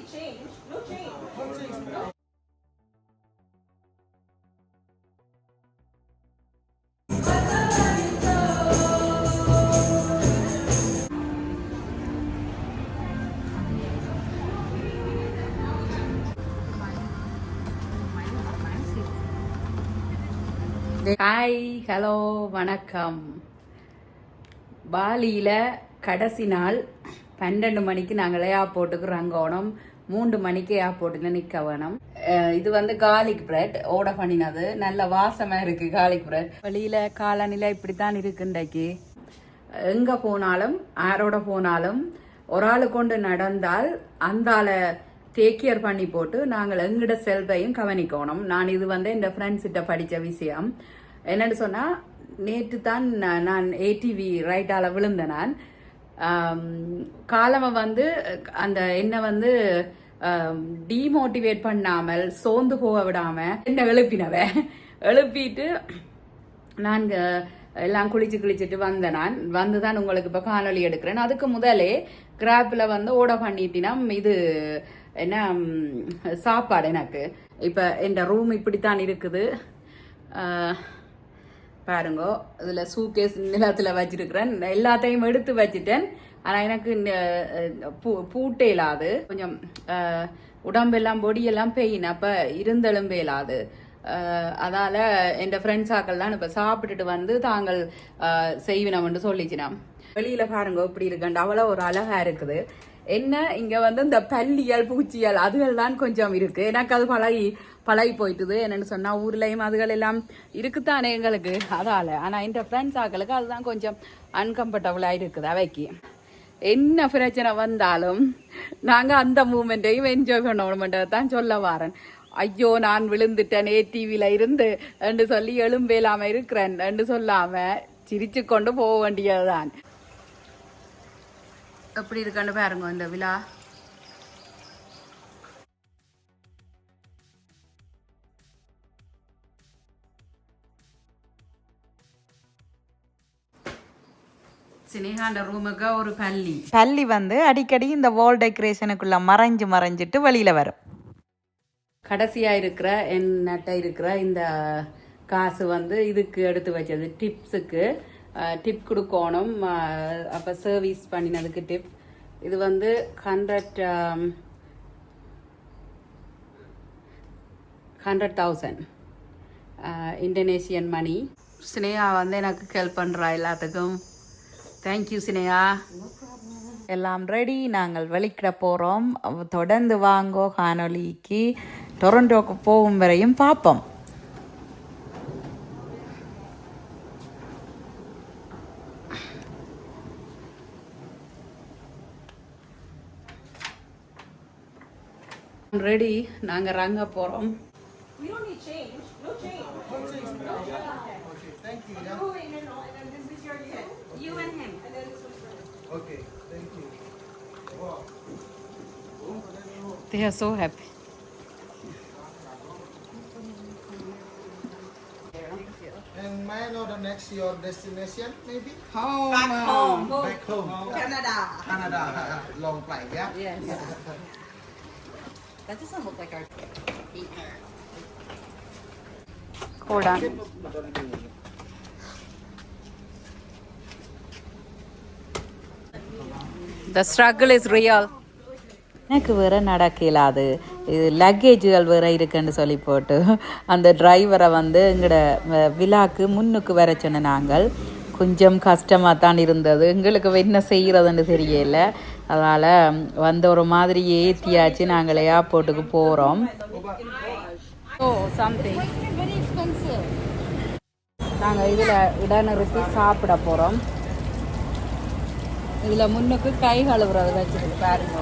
need change. No change. No. Hi hello வணக்கம் பாலியில் கடைசி நாள் பன்னெண்டு மணிக்கு நாங்கள் போட்டுக்கு ரங்கோணம் மூன்று மணிக்கு போட்டுன்னு நிற்க வேணும் இது வந்து கார்லிக் பிரெட் ஓட பண்ணினது நல்ல வாசமாக இருக்கு கார்லிக் பிரெட். வெளியில் காலநிலை இப்படித்தான் தான் இன்றைக்கு. எங்கே போனாலும் யாரோட போனாலும் ஒரு ஆள் கொண்டு நடந்தால் அந்தால டேக் கேர் பண்ணி போட்டு நாங்கள் எங்கிட்ட செல்வையும் கவனிக்கணும். நான் இது வந்து என் ஃப்ரெண்ட்ஸ்கிட்ட படித்த விஷயம். என்னென்னு சொன்னால் நேற்று தான் நான் நான் ஏடிவி ரைட்டால விழுந்தேன் நான். காலமை வந்து அந்த என்னை வந்து டீமோட்டிவேட் பண்ணாமல் சோர்ந்து போக விடாம என்ன எழுப்பினவ? எழுப்பிட்டு நான் எல்லாம் குளிச்சு குளிச்சுட்டு வந்தேன் நான். வந்து தான் உங்களுக்கு இப்போ காணொலி எடுக்கிறேன். அதுக்கு முதலே கிராப்பில் வந்து ஓட பண்ணிட்டினா இது என்ன சாப்பாடு எனக்கு. இப்போ என் ரூம் இப்படித்தான் இருக்குது. பாருங்க. இதில் சூக்கேஸ் நிலத்தில் வச்சிருக்கிறேன். எல்லாத்தையும் எடுத்து வச்சுட்டேன். ஆனால் எனக்கு பூ பூட்டே இல்லாது கொஞ்சம் உடம்பெல்லாம் பொடியெல்லாம் பெயின். அப்போ இருந்தெலும்பே இல்லாது அதால என் ஃப்ரெண்ட்ஸ் ஆக்கள்லாம் இப்போ சாப்பிட்டுட்டு வந்து தாங்கள் செய்வினம்னு சொல்லிச்சினாம் வெளியில் பாருங்க இப்படி இருக்கண்டு. அவ்வளோ ஒரு அழகா இருக்குது. என்ன இங்கே வந்து இந்த பல்லியல் பூச்சியல் அதுகள் தான் கொஞ்சம் இருக்குது எனக்கு அது பழகி பழகி போயிட்டுது. என்னன்னு சொன்னால் ஊர்லேயும் அதுகள் எல்லாம் இருக்குத்தானே எங்களுக்கு அதால. ஆனால் என் ஃப்ரெண்ட்ஸ் ஆக்களுக்கு அதுதான் கொஞ்சம் அன்கம்ஃபர்டபுளாக இருக்குது அவைக்கு. என்ன பிரச்சனை வந்தாலும் நாங்கள் அந்த மூமெண்ட்டையும் என்ஜாய் பண்ணணும்ன்றதை தான் சொல்ல வரேன். ஐயோ நான் விழுந்துட்டேன் டிவியில் இருந்து என்று சொல்லி எழும்பேலாம இருக்கிறேன் என்று சொல்லாமல் சிரிச்சு கொண்டு போக வேண்டியதுதான். எப்படி இருக்கான்னு பாருங்க இந்த விழா. சினேகாண்ட ரூமுக்கு ஒரு பள்ளி. பள்ளி வந்து அடிக்கடி இந்த வால் டெக்கரேஷனுக்குள்ள மறைஞ்சு மறைஞ்சிட்டு வெளியில வரும். கடைசியா இருக்கிற என்னட்ட இருக்கிற இந்த காசு வந்து இதுக்கு எடுத்து வச்சது டிப்ஸுக்கு டிப் கொடுக்கணும். அப்ப சர்வீஸ் பண்ணினதுக்கு டிப் இது வந்து hundred hundred thousand Indonesian money சினேயா வந்து எனக்கு ஹெல்ப் பண்ணுறா எல்லாத்துக்கும். தேங்க்யூ சினேயா எல்லாம் ரெடி நாங்கள் வெளிக்கிட போகிறோம் தொடர்ந்து வாங்கோ காணொலிக்கு டொரண்டோக்கு போகும் வரையும் பார்ப்போம். ரெடி நாங்கள் ரங்க போகிறோம் They are so happy. And may I know the next your destination maybe? Home. Back home. Canada. Canada. Uh, uh, long flight, yeah? Yes. That doesn't look like our paper. Hold on. The struggle is real. எனக்கு வேறு நடக்கலாது இது லக்கேஜுகள் வேறு இருக்குன்னு சொல்லி போட்டு அந்த டிரைவரை வந்து எங்களோட விழாக்கு முன்னுக்கு வர சொன்ன நாங்கள். கொஞ்சம் கஷ்டமாக தான் இருந்தது. எங்களுக்கு என்ன செய்கிறதுன்னு தெரியல. அதனால் வந்த ஒரு மாதிரி ஏற்றியாச்சு நாங்கள் ஏர்போர்ட்டுக்கு போகிறோம் Oh, something. நாங்கள் இதில் இடநிறுத்தி சாப்பிட போகிறோம் இதில் முன்னுக்கு கை கழுவுறது வச்சுருக்கு பாருங்க.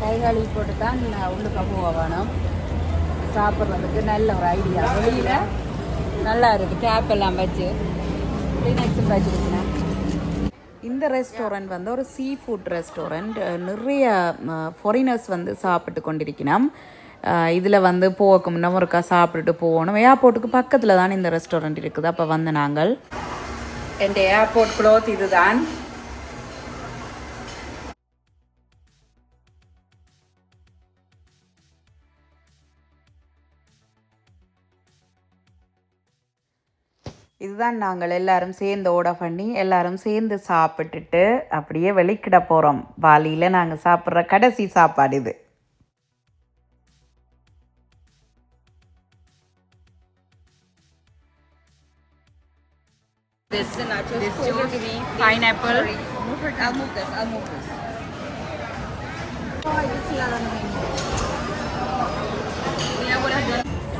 கை கழுவி போட்டு தான் உள்ளுக்க போக வேணும் சாப்பிட்றதுக்கு நல்ல ஒரு ஐடியா வெளியில் நல்லா இருக்குது டேப் எல்லாம் வச்சு. கிளீனக்ஸும் வச்சுருக்குண்ணா இந்த ரெஸ்டாரண்ட் வந்து ஒரு சீ ஃபுட் ரெஸ்டாரண்ட் நிறைய ஃபாரினர்ஸ் வந்து சாப்பிட்டு கொண்டிருக்கணும் இதில் வந்து போக முன்ன ஒருக்கா சாப்பிட்டுட்டு போகணும். ஏர்போர்ட்டுக்கு பக்கத்தில் தான் இந்த ரெஸ்டாரண்ட் இருக்குது. அப்போ வந்து நாங்கள் என் ஏர்போர்ட் க்ளோத் இதுதான்? இதுதான் நாங்கள் எல்லாரும் சேர்ந்து ஓட பண்ணி எல்லாரும் சேர்ந்து சாப்பிட்டுட்டு அப்படியே வெளிக்கிட போகிறோம் பாலியில் நாங்கள் சாப்பிட்ற கடைசி சாப்பாடு இது This is nachos. This juice, pineapple. Move her. I'll move this. I'll move this.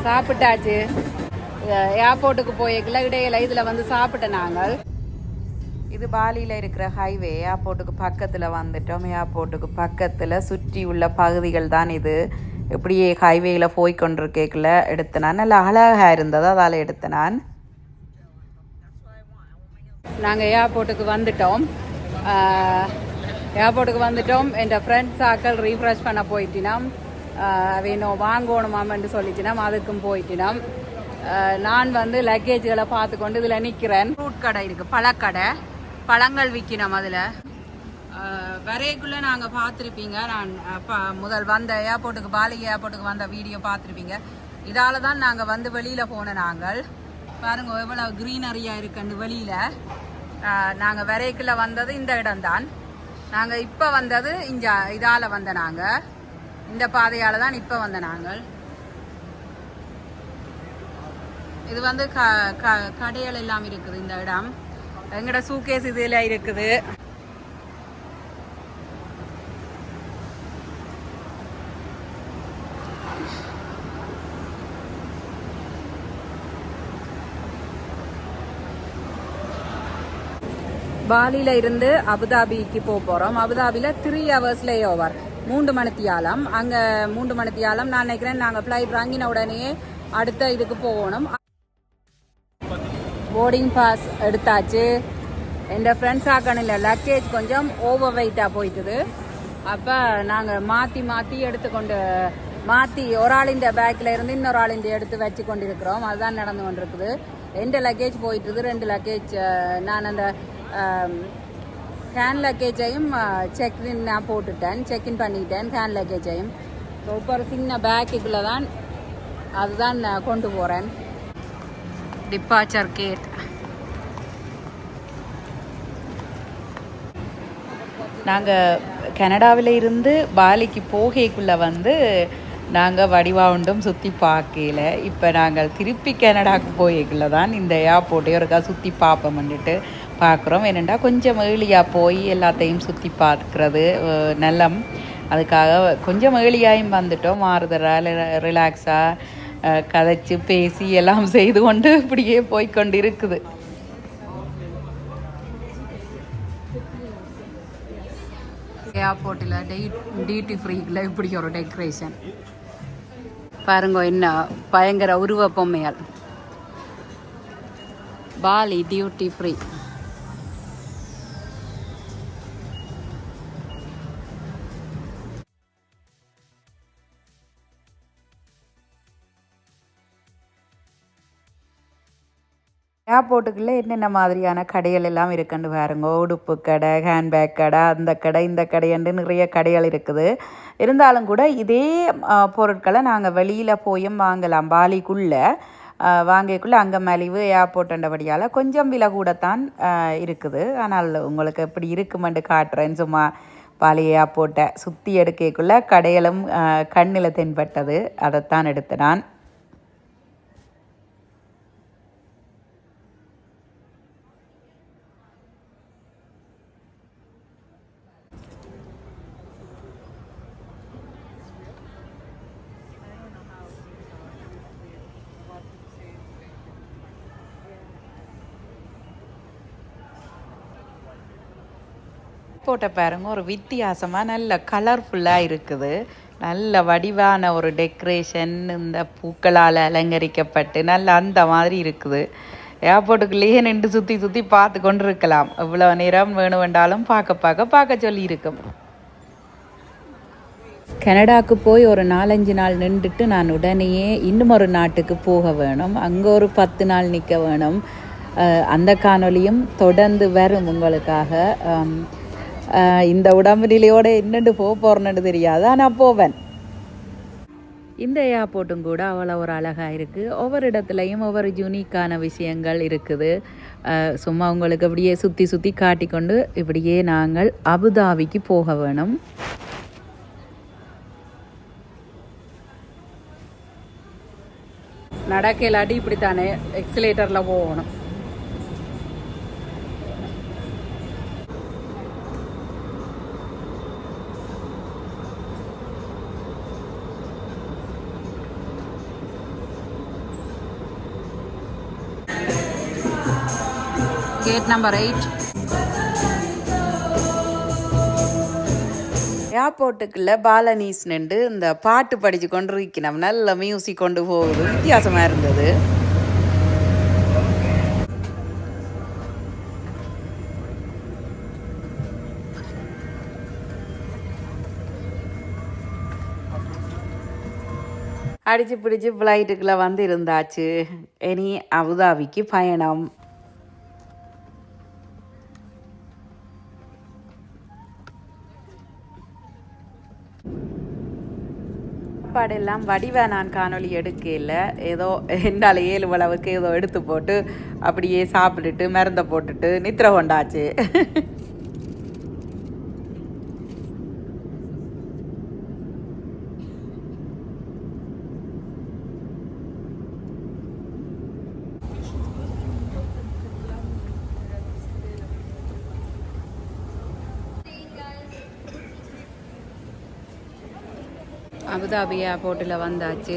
சாப்பிட்டாச்சு ஏர்போர்ட்டுக்கு போய்க்கல இடையில இதில் வந்து சாப்பிட்டேன் நாங்கள். இது பாலியில் இருக்கிற ஹைவே ஏர்போர்ட்டுக்கு பக்கத்தில் வந்துட்டோம். ஏர்போர்ட்டுக்கு பக்கத்தில் சுற்றி உள்ள பகுதிகள் தான் இது. இப்படியே ஹைவேயில் போய் கொண்டிருக்கேக்கில் எடுத்த நான். நல்லா அழகாக இருந்தது அதால் எடுத்த நான். நாங்கள் ஏர்போர்ட்டுக்கு வந்துட்டோம். ஏர்போர்ட்டுக்கு வந்துட்டோம். என் ஃப்ரெண்ட்ஸ் ஆக்கள் ரீஃப்ரெஷ் பண்ண போயிட்டினோம். வேணும் வாங்கணுமாமன்னு சொல்லிட்டினோம். அதுக்கும் போயிட்டினோம். நான் வந்து லக்கேஜ்களை பார்த்து கொண்டு இதில் நிற்கிறேன் ஃப்ரூட் கடை இருக்குது பழக்கடை. பழங்கள் விற்கணும் அதில். வரைக்குள்ளே நாங்கள் பார்த்துருப்பீங்க. நான் முதல் வந்த ஏர்போர்ட்டுக்கு பாலி ஏர்போர்ட்டுக்கு வந்த வீடியோ பார்த்துருப்பீங்க. இதால் தான் நாங்கள் வந்து வெளியில் போன நாங்கள். பாருங்க எவ்வளோ க்ரீனரியாக இருக்குன்னு வெளியில். நாங்கள் வரைக்குள்ள வந்தது இந்த இடம்தான். நாங்கள் இப்போ வந்தது இங்கே இதால் வந்த நாங்கள் இந்த பாதையால் தான் இப்போ வந்த நாங்கள். இது வந்து க க கடைகள் எல்லாம் இருக்குது இந்த இடம். எங்கட சூகேஸ் இதில் இருக்குது. பாலியில இருந்து அபுதாபிக்கு போக போறோம். அபுதாபில த்ரீ ஹவர்ஸ் லே ஓவர் மூன்று மணித்தியாலம். அங்க மூன்று மணித்தியாலம் நான் நினைக்கிறேன் நாங்க ஃப்ளைட் வாங்கின உடனே அடுத்த இதுக்கு போகணும். போர்டிங் பாஸ் எடுத்தாச்சு. என் ஃப்ரெண்ட்ஸ் ஆக்கணில் லக்கேஜ் கொஞ்சம் ஓவர் வெயிட்டாக போயிட்டுது. அப்போ நாங்கள் மாற்றி மாற்றி எடுத்துக்கொண்டு மாற்றி ஒரு ஆளின் பேக்கில் இருந்து இன்னொரு ஆளின் எடுத்து வச்சு கொண்டு இருக்கிறோம் அதுதான் நடந்து கொண்டிருக்குது. ரெண்டு லக்கேஜ் போயிட்டுது? ரெண்டு லக்கேஜ் நான் அந்த ஹேண்ட் லக்கேஜையும் செக்இன் நான் போட்டுட்டேன். செக்இன் பண்ணிட்டேன் ஹேண்ட் லக்கேஜையும் இப்போ ஒரு சின்ன பேக்குக்குள்ளே தான் அதுதான் நான் கொண்டு போகிறேன் டிப்பாச்சர் கேட் நாங்கள் கனடாவில் இருந்து பாலிக்கு போகைக்குள்ளே வந்து நாங்கள் வடிவாவுண்டும் சுற்றி பார்க்கல இப்போ நாங்கள் திருப்பி கனடாவுக்கு போய்க்குள்ள தான் இந்த ஏர்போர்ட்டை ஒருக்கா சுற்றி பார்ப்போம்னுட்டு பார்க்குறோம் என்னென்னா கொஞ்சம் ஏழியாக போய் எல்லாத்தையும் சுற்றி பார்க்குறது அஹ், நல்லம் அதுக்காக கொஞ்சம் ஏழியாயும் வந்துட்டோம். மாறுதலாக ரிலாக்ஸாக கதைச்சு பேசி எல்லாம் செய்து கொண்டு இப்படியே போய்க்கொண்டு இருக்குது ஏர்போர்ட்டில் டெய் டியூட்டி ஃப்ரீக்கில் இப்படி ஒரு டெக்கரேஷன் பாருங்க என்ன பயங்கர உருவ பொம்மையால். பாலி டியூட்டி ஃப்ரீ ஏர்போர்ட்டுக்குள்ளே என்னென்ன மாதிரியான கடைகள் எல்லாம் இருக்குன்னு பாருங்க. உடுப்பு கடை ஹேண்ட்பேக் கடை அந்த கடை இந்த கடைன்னு நிறைய கடைகள் இருக்குது. இருந்தாலும் கூட இதே பொருட்களை நாங்கள் வெளியில் போயும் வாங்கலாம். பாலிக்குள்ளே வாங்கிக்குள்ளே அங்கே மலிவு ஏர்போர்ட்டுன்றபடியால் கொஞ்சம் விலை கூடத்தான் இருக்குது. ஆனால் உங்களுக்கு எப்படி இருக்குமெண்டு காட்டுறேன். சும்மா பாலி ஏர்போர்ட்டை சுற்றி எடுக்கக்குள்ளே கடைகளும் கண்ணில் தென்பட்டது. அதைத்தான் எடுத்து நான் போட்ட பாருங்க ஒரு வித்தியாசமாக நல்ல கலர்ஃபுல்லாக இருக்குது. நல்ல வடிவான ஒரு டெக்கரேஷன் இந்த பூக்களால் அலங்கரிக்கப்பட்டு நல்ல அந்த மாதிரி இருக்குது. ஏர்போர்ட்டுக்குள்ளேயே நின்று சுற்றி சுற்றி பார்த்து கொண்டு இருக்கலாம் எவ்வளோ நேரம் வேணும் வேண்டாலும் பார்க்க பார்க்க பார்க்க சொல்லி இருக்கும் கனடாக்கு போய் ஒரு நாலஞ்சு நாள் நின்றுட்டு நான் உடனேயே இன்னும் ஒரு நாட்டுக்கு போக வேணும். அங்கே ஒரு பத்து நாள் நிற்க வேணும். அந்த காணொலியும் தொடர்ந்து வரும் உங்களுக்காக. இந்த உடம்பு நிலையோடு என்னண்டு போக போகிறேன்னு தெரியாது. ஆனால் போவேன். இந்த ஏர்போர்ட்டும் கூட அவ்வளோ ஒரு அழகாக இருக்குது ஒவ்வொரு இடத்துலையும் ஒவ்வொரு யூனிக்கான விஷயங்கள் இருக்குது. சும்மா உங்களுக்கு அப்படியே சுற்றி சுற்றி காட்டிக்கொண்டு இப்படியே நாங்கள் அபுதாபிக்கு போக வேணும். நடக்கலாட்டி இப்படித்தானே எக்ஸிலேட்டரில் போகணும். கேட் நம்பர் எயிட் ஏர்போர்ட்டுக்குள்ள பாலனீஸ் நின்று இந்த பாட்டு படித்து கொண்டு இருக்கணும் நல்ல மியூசிக் கொண்டு போகுது. வித்தியாசமாக இருந்தது. அடிச்சு பிடிச்சு ஃப்ளைட்டுக்குள்ளே வந்து இருந்தாச்சு இனி அபுதாபிக்கு பயணம். சாப்பாடெல்லாம் வடிவ நான் காணொளி எடுக்கல. ஏதோ என்னால் ஏழு அளவுக்கு ஏதோ எடுத்து போட்டு அப்படியே சாப்பிட்டுட்டு மருந்தை போட்டுட்டு நித்திர கொண்டாச்சு. அபுதாபி ஏர்போர்ட்டில் வந்தாச்சு.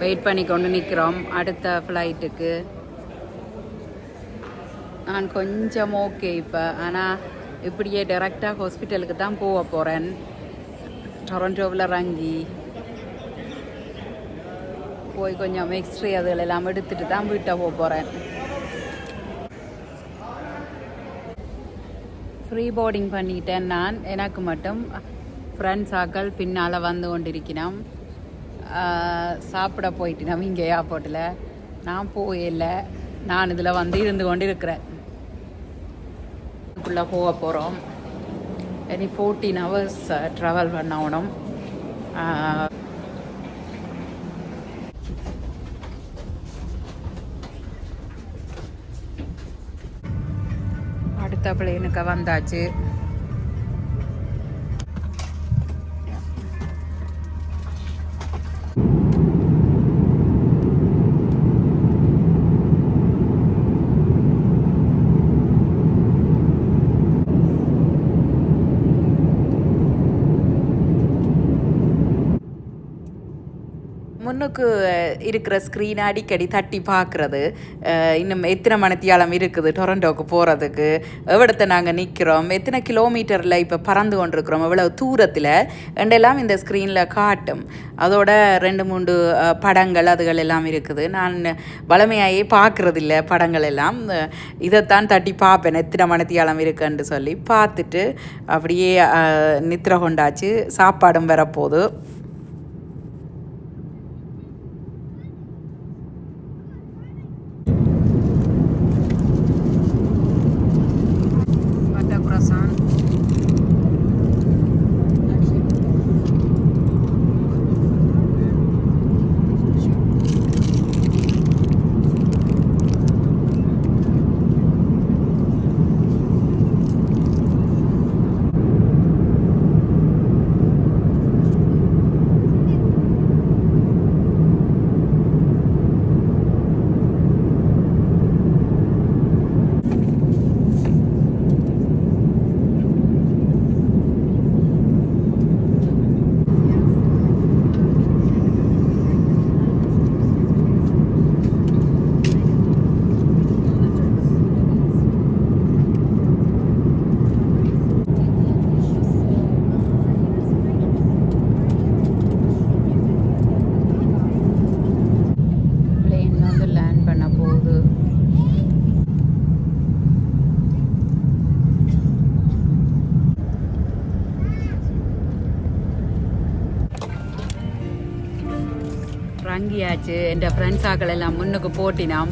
வெயிட் பண்ணி கொண்டு நிற்கிறோம் அடுத்த ஃப்ளைட்டுக்கு நான் கொஞ்சம் ஓகே இப்போ. ஆனால் இப்படியே டைரெக்டாக ஹாஸ்பிட்டலுக்கு தான் போக போகிறேன் டொரண்டோவில் இறங்கி. போய் கொஞ்சம் எக்ஸ்ரே அதுகள் எல்லாம் எடுத்துட்டு தான் வீட்டை போக போகிறேன் ஃப்ரீ போர்டிங் பண்ணிட்டேன் நான். எனக்கு மட்டும் ஃப்ரெண்ட்ஸ் ஆக்கள் பின்னால் வந்து கொண்டிருக்கிறோம். சாப்பிட போயிட்டினோம் இங்கே ஏர்போர்ட்டில் நான் போயில்ல. நான் இதில் வந்து இருந்து கொண்டு இருக்கிறேன் இதுக்குள்ளே போக போகிறோம் இனி ஃபோர்டீன் ஹவர்ஸ் ட்ராவல் பண்ணணும். அடுத்த பிள்ளைனுக்கு வந்தாச்சு. முன்னுக்கு இருக்கிற ஸ்க்ரீன் அடிக்கடி தட்டி பார்க்குறது. இன்னும் எத்தனை மணித்தியாலம் இருக்குது டொரண்டோக்கு போகிறதுக்கு எவ்வளத்தை நாங்கள் நிற்கிறோம் எத்தனை கிலோமீட்டரில் இப்போ பறந்து கொண்டிருக்கிறோம்? எவ்வளோ தூரத்தில்? ரெண்டெல்லாம் இந்த ஸ்க்ரீனில் காட்டும். அதோட ரெண்டு மூன்று படங்கள் அதுகள் எல்லாம் இருக்குது. நான் வளமையாயே பார்க்குறதில்ல படங்கள் எல்லாம். இதைத்தான் தட்டி பார்ப்பேன். எத்தனை மணித்தியாலம் இருக்குன்னு சொல்லி பார்த்துட்டு அப்படியே நித்திர கொண்டாச்சு. சாப்பாடும் வரப்போகுது butter croissant. பிளேன் வந்து லேண்ட் பண்ண போகுது தங்கியாச்சு. என் ஃப்ரெண்ட்ஸாக்கள் எல்லாம் முன்னுக்கு போட்டினாம்.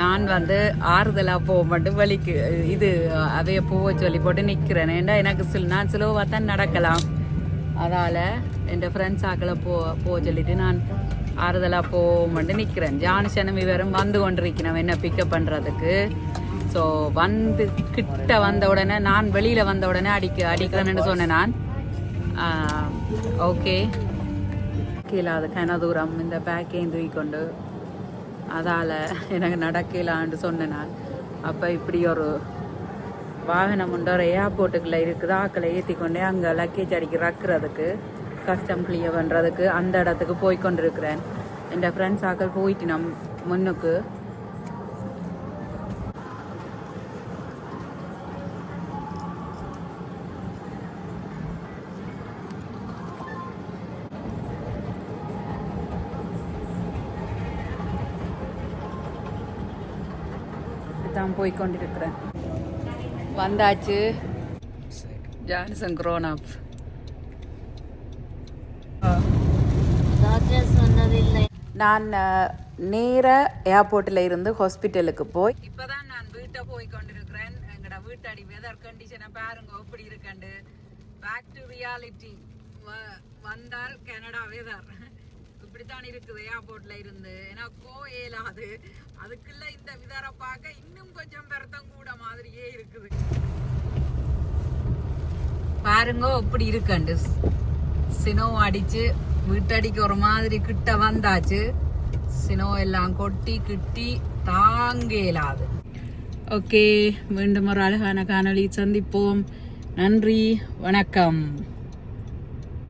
நான் வந்து ஆறுதலாக போக மட்டும் வலிக்கு இது அவைய போக சொல்லி போட்டு நிற்கிறேன் ஏண்டா எனக்கு சில நான் சிலவாக தான் நடக்கலாம். அதால் என் ஃப்ரெண்ட்ஸ் ஆக்களை போ போக சொல்லிட்டு நான் ஆறுதலாக போக மட்டும் நிற்கிறேன் ஜான்சனும் இவரும் வந்து கொண்டிருக்கணும் என்ன பிக்கப் பண்ணுறதுக்கு ஸோ வந்து கிட்ட வந்த உடனே நான் வெளியில் வந்த உடனே அடிக்க அடிக்கிறேன்னு சொன்னேன் நான். ஓகே கீழாது கன தூரம் இந்த பேக்கையும் தூக்கிக்கொண்டு அதால் எனக்கு நடக்கலான்னு சொன்னேன் நான் அப்போ இப்படி ஒரு வாகனம் உண்டு. ஒரு ஏர்போர்ட்டுக்குள்ளே இருக்குது. ஆக்களை ஏற்றி கொண்டே அங்கே லக்கேஜ் அடிக்க ரக்கிறதுக்கு கஸ்டம் கிளியர் பண்ணுறதுக்கு அந்த இடத்துக்கு போய் கொண்டிருக்கிறேன் என் ஃப்ரெண்ட்ஸ் ஆக்கள் போயிட்டு நம் முன்னுக்கு தான் போய் கொண்டிருக்கிறேன் வந்தாச்சு ஜான்சன் டாக்டர் சொன்னதில்லை. நான் நேர ஏர்போர்ட்டில் இருந்து ஹாஸ்பிட்டலுக்கு போய் இப்போதான் நான் வீட்டை போய் கொண்டிருக்கிறேன் எங்கட வீட்டடி வெதர் கண்டிஷனை பாருங்க எப்படி இருக்கண்டு. பேக் டு ரியாலிட்டி வந்தால் கனடா வெதர் இப்படித்தான் இருக்குது ஏர்போர்ட்ல இருந்து. எனக்கோ இயலாது அதுக்குள்ள இந்த விதரை பார்க்க இன்னும் கொஞ்சம் பெருத்தம் கூட மாதிரியே இருக்குது. பாருங்க இப்படி இருக்கண்டு. சினோ அடிச்சு வீட்டடிக்கு ஒரு மாதிரி கிட்ட வந்தாச்சு. சினோ எல்லாம் கொட்டி கிட்டி தாங்கலாது. ஓகே மீண்டும் ஒரு அழகான காணொளி சந்திப்போம். நன்றி வணக்கம்.